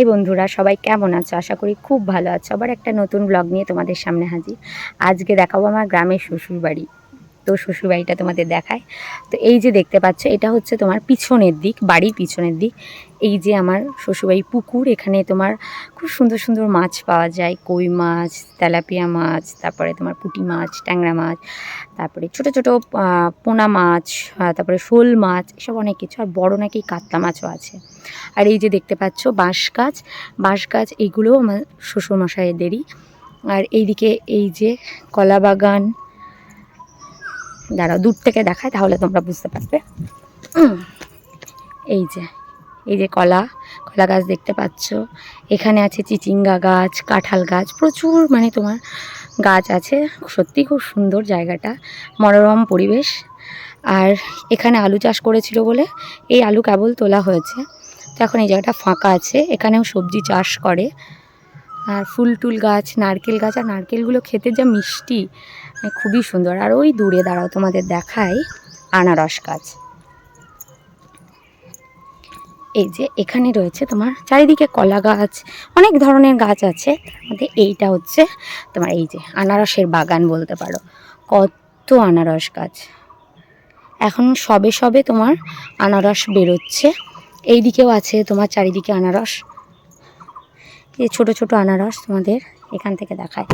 High বন্ধুরা, সবাই কেমন আছো? আশা করি খুব ভালো আছো। আবার একটা নতুন ব্লগ নিয়ে তোমাদের সামনে হাজির। আজকে দেখাবো আমার গ্রামের শ্বশুরবাড়ি। তো শ্বশুরবাড়িটা তোমাদের দেখায়। তো এই যে দেখতে পাচ্ছ, এটা হচ্ছে তোমার পিছনের দিক, বাড়ির পিছনের দিক। এই যে আমার শ্বশুরবাড়ি পুকুর, এখানে তোমার খুব সুন্দর সুন্দর মাছ পাওয়া যায়, কই মাছ, তেলাপিয়া মাছ, তারপরে তোমার পুঁটি মাছ, ট্যাংরা মাছ, তারপরে ছোট ছোট পোনা মাছ তারপরে শোল মাছ, এসব অনেক কিছু। আর বড় নাকি কাতলা মাছও আছে। আর এই যে দেখতে পাচ্ছ, বাঁশ গাছ বাঁশ গাছ এইগুলোও আমার শ্বশুরমশাইদেরই আর এইদিকে এই যে কলা বাগান দাঁড়াও দূর থেকে দেখায়, তাহলে তোমরা বুঝতে পারবে। এই যে এই যে কলা কলা গাছ দেখতে পাচ্ছ। এখানে আছে চিচিঙ্গা গাছ, কাঁঠাল গাছ, প্রচুর মানে তোমার গাছ আছে। সত্যি খুব সুন্দর জায়গাটা, মনোরম পরিবেশ। আর এখানে আলু চাষ করেছিল বলে এই আলু কেবল তোলা হয়েছে। তো এখন এই জায়গাটা ফাঁকা আছে, এখানেও সবজি চাষ করে। আর ফুল টুল গাছ, নারকেল গাছ, আর নারকেলগুলো খেতে যা মিষ্টি খুবই সুন্দর। আর ওই দূরে, দাঁড়াও, তোমাদের দেখায় আনারস গাছ। এই যে এখানে রয়েছে তোমার চারিদিকে কলা গাছ, অনেক ধরনের গাছ আছে। তার মধ্যে এইটা হচ্ছে তোমার এই যে আনারসের বাগান বলতে পারো। কত আনারস গাছ। এখন সবে সবে তোমার আনারস বেরোচ্ছে। এই দিকেও আছে তোমার চারিদিকে আনারস। এই ছোট ছোট আনারস তোমাদের এখান থেকে দেখায়।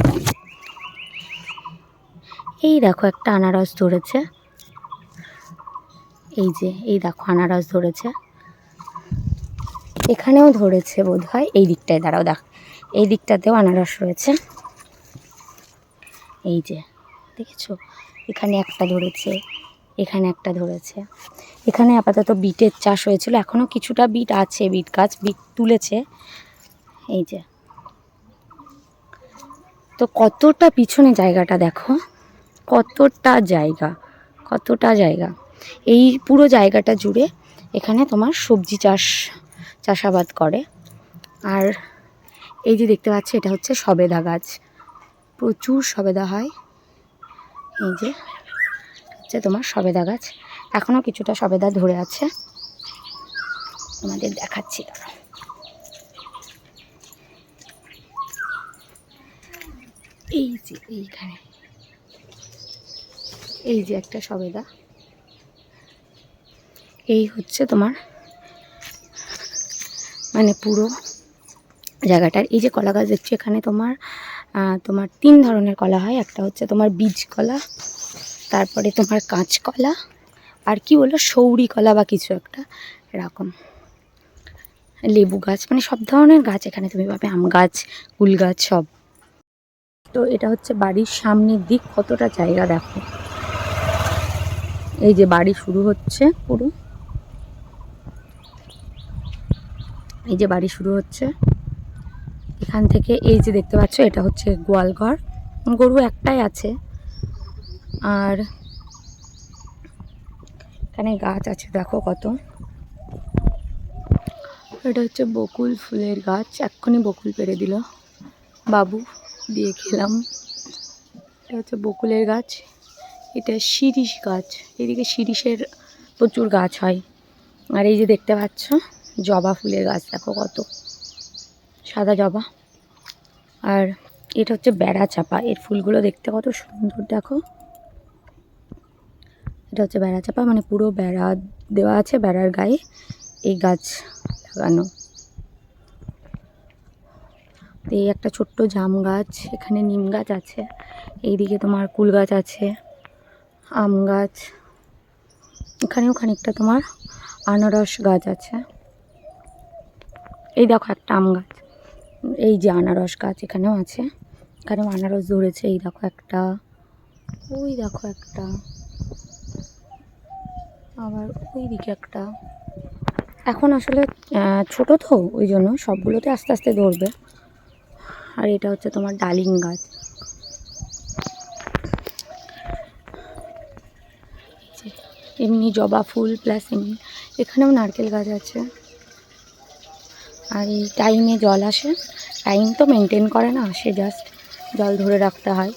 এই দেখো একটা আনারস ধরেছে। এই যে, এই দেখো আনারস ধরেছে। এখানেও ধরেছে বোধ হয় এই দিকটায় দাঁড়াও দেখ। এই দিকটাতেও আনারস রয়েছে। এই যে, দেখেছ? এখানে একটা ধরেছে, এখানে একটা ধরেছে। এখানে আপাতত বিটের চাষ হয়েছিল। এখনও কিছুটা বিট আছে, বিট গাছ, বিট তুলেছে। এই যে। তো কতটা পিছনে জায়গাটা দেখো, কতটা জায়গা কতটা জায়গা। এই পুরো জায়গাটা জুড়ে এখানে তোমার সবজি চাষ, চাষাবাদ করে। আর এই যে দেখতে পাচ্ছ, এটা হচ্ছে সবেদা গাছ। প্রচুর সবেদা হয়। এই যে, হচ্ছে তোমার সবেদা গাছ। এখনও কিছুটা সবেদা ধরে আছে। তোমাদের দেখাচ্ছি। এই যে এইখানে। এই যে একটা সবেদা। এই হচ্ছে তোমার মানে পুরো জায়গাটার। এই যে কলা গাছ দেখছ এখানে তোমার তোমার তিন ধরনের কলা হয়। একটা হচ্ছে তোমার বীজ কলা, তারপরে তোমার কাঁচকলা আর কি বলল সৌরি কলা বা কিছু একটা এরকম। লেবু গাছ মানে সব ধরনের গাছ এখানে তুমি পাবে। আম গাছ, কুল গাছ, সব। তো এটা হচ্ছে বাড়ির সামনের দিক, কতটা জায়গা দেখো। এই যে বাড়ি শুরু হচ্ছে পুরো। এই যে বাড়ি শুরু হচ্ছে। এখান থেকে এই যে দেখতে পাচ্ছ, এটা হচ্ছে গোয়ালঘর। গরু একটাই আছে। আর এখানে গাছ আছে, দেখো কত। এটা হচ্ছে বকুল ফুলের গাছ, এক্ষুনি বকুল পেরে দিল। বাবু। দিয়ে খেলাম। এটা হচ্ছে বকুলের গাছ। এটা শিরিষ গাছ। এদিকে শিরিষের প্রচুর গাছ হয়। আর এই যে দেখতে পাচ্ছ, জবা ফুলের গাছ, দেখো কত। সাদা জবা। আর এটা হচ্ছে বেড়া চাপা। এর ফুলগুলো দেখতে কত সুন্দর, দেখো। এটা হচ্ছে বেড়া চাপা মানে পুরো বেড়া দেওয়া আছে বেড়ার গায়ে। এই গাছ লাগানো। তো এই একটা ছোট্ট জাম গাছ, এখানে নিম গাছ আছে, এইদিকে তোমার কুল গাছ আছে, আম গাছ, এখানেও খানিকটা তোমার আনারস গাছ আছে। এই দেখো একটা আম গাছ, এই যে আনারস গাছ এখানেও আছে, এখানেও আনারস ধরেছে, এই দেখো একটা, ওই দেখো একটা, আবার ওই দিকে একটা। এখন আসলে ছোট তো, ওই জন্য সবগুলোতে আস্তে আস্তে ধরবে। আর এটা হচ্ছে তোমার ডালিম গাছ। এমনি জবা ফুল প্লাস এমনি, এখানেও নারকেল গাছ আছে। আর এই টাইমে জল আসে, টাইম তো মেনটেন করে না আসে জাস্ট জল ধরে রাখতে হয়।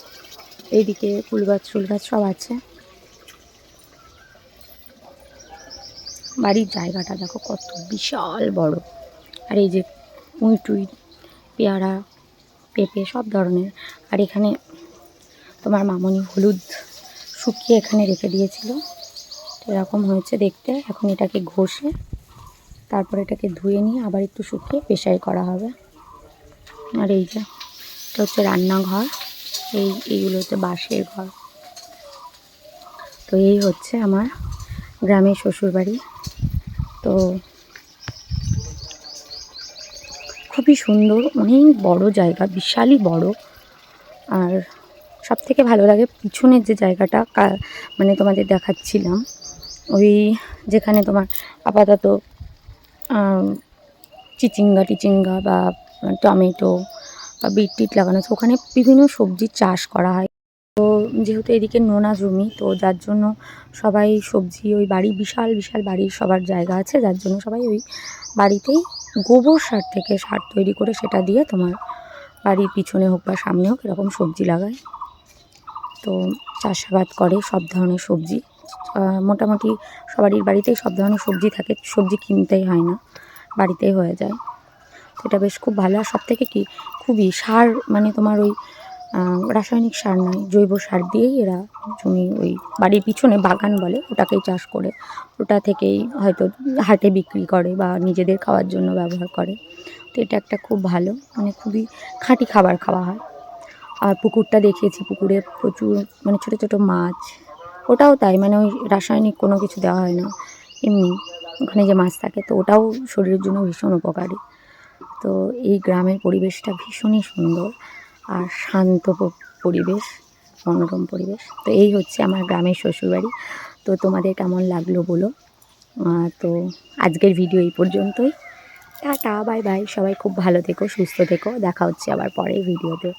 এইদিকে ফুল গাছ ফুল গাছ সব আছে। বাড়ির জায়গাটা দেখো কত বিশাল বড়। আর এই যে উই টুই পেয়ারা পেঁপে, সব ধরনের। আর এখানে তোমার মামনি হলুদ শুকিয়ে এখানে রেখে দিয়েছিল। এরকম হয়েছে দেখতে। এখন এটাকে ঘষে তারপর এটাকে ধুয়ে নিয়ে আবার একটু শুকিয়ে পেশাই করা হবে। আর এই যে, এটা হচ্ছে রান্নাঘর। এই এইগুলো হচ্ছে বাঁশের ঘর। তো এই হচ্ছে আমার গ্রামের শ্বশুরবাড়ি। তো খুবই সুন্দর, অনেক বড় জায়গা, বিশালই বড়। আর সব থেকে ভালো লাগে পিছনের যে জায়গাটা মানে তোমাদের দেখাচ্ছিলাম, ওই যেখানে তোমার আপাতত চিচিঙ্গা টিচিঙ্গা বা টমেটো বা বিট টিট লাগানো আছে। ওখানে বিভিন্ন সবজির চাষ করা হয়। তো যেহেতু এদিকে নোনা জমি, তো যার জন্য সবাই সবজি, ওই বাড়ি, বিশাল বিশাল বাড়ির সবার জায়গা আছে। যার জন্য সবাই ওই বাড়িতেই গোবর সার থেকে সার তৈরি করে সেটা দিয়ে তোমার বাড়ির পিছনে হোক বা সামনে হোক এরকম সবজি লাগায়। তো চাষাবাদ করে সব ধরনের সবজি। মোটামুটি সবারই বাড়িতেই সব ধরনের সবজি থাকে, সবজি কিনতেই হয় না, বাড়িতেই হয়ে যায়। এটা বেশ খুব ভালো। আর সব থেকে কি, খুবই সার মানে তোমার ওই রাসায়নিক সার নয়, জৈব সার দিয়েই এরা জমি ওই বাড়ির পিছনে বাগান বলে, ওটাকেই চাষ করে। ওটা থেকেই হয়তো হাটে বিক্রি করে বা নিজেদের খাওয়ার জন্য ব্যবহার করে। তো এটা একটা খুব ভালো মানে খুবই খাঁটি খাবার খাওয়া হয়। আর পুকুরটা দেখিয়েছি, পুকুরে প্রচুর মানে ছোটো ছোটো মাছ। ওটাও তাই মানে ওই রাসায়নিক কোনো কিছু দেওয়া হয় না। এমনি, ওখানে যে মাছ থাকে, তো ওটাও শরীরের জন্য ভীষণ উপকারী। তো এই গ্রামের পরিবেশটা ভীষণই সুন্দর। আর শান্ত পরিবেশ, মনোরম পরিবেশ। তো এই হচ্ছে আমার গ্রামের শ্বশুরবাড়ি। তো তোমাদের কেমন লাগল বলো? তো আজকের ভিডিও এই পর্যন্তই। Tata, bye bye. সবাই খুব ভালো থেকো, সুস্থ থেকো। দেখা হচ্ছে আবার পরে ভিডিওতে।